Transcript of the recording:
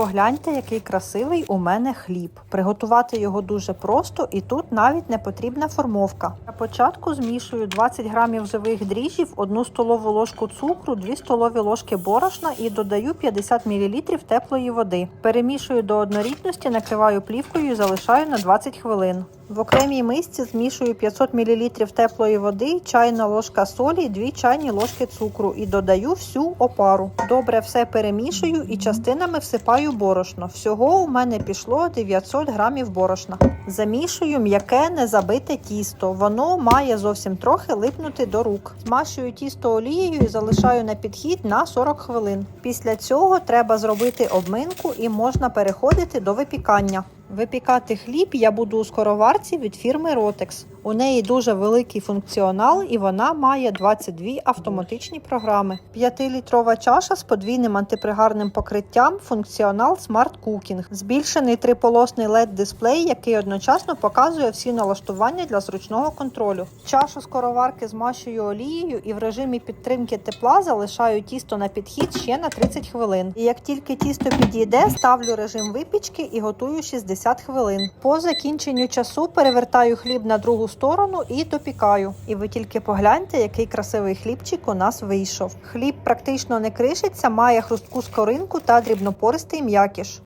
погляньте, який красивий у мене хліб. Приготувати його дуже просто і тут навіть не потрібна формовка. На початку змішую 20 грамів живих дріжджів, 1 столову ложку цукру, 2 столові ложки борошна і додаю 50 мл теплої води. Перемішую до однорідності, накриваю плівкою і залишаю на 20 хвилин. В окремій мисці змішую 500 мл теплої води, чайна ложка солі, 2 чайні ложки цукру і додаю всю опару. Добре все перемішую і частинами всипаю борошно. Всього у мене пішло 900 грамів борошна. Замішую м'яке незабите тісто. Воно має зовсім трохи липнути до рук. Змащую тісто олією і залишаю на підхід на 40 хвилин. Після цього треба зробити обминку і можна переходити до випікання. Випікати хліб я буду у скороварці від фірми Rotex. У неї дуже великий функціонал і вона має 22 автоматичні програми. 5-літрова чаша з подвійним антипригарним покриттям, функціонал Smart Cooking, збільшений триполосний LED дисплей, який одночасно показує всі налаштування для зручного контролю. Чашу скороварки змащую олією і в режимі підтримки тепла залишаю тісто на підхід ще на 30 хвилин. І як тільки тісто підійде, ставлю режим випічки і готую 60 хвилин. По закінченню часу перевертаю хліб на другу сторону і допікаю. І ви тільки погляньте, який красивий хлібчик у нас вийшов. Хліб практично не кришиться, має хрустку скоринку та дрібнопористий м'якіш.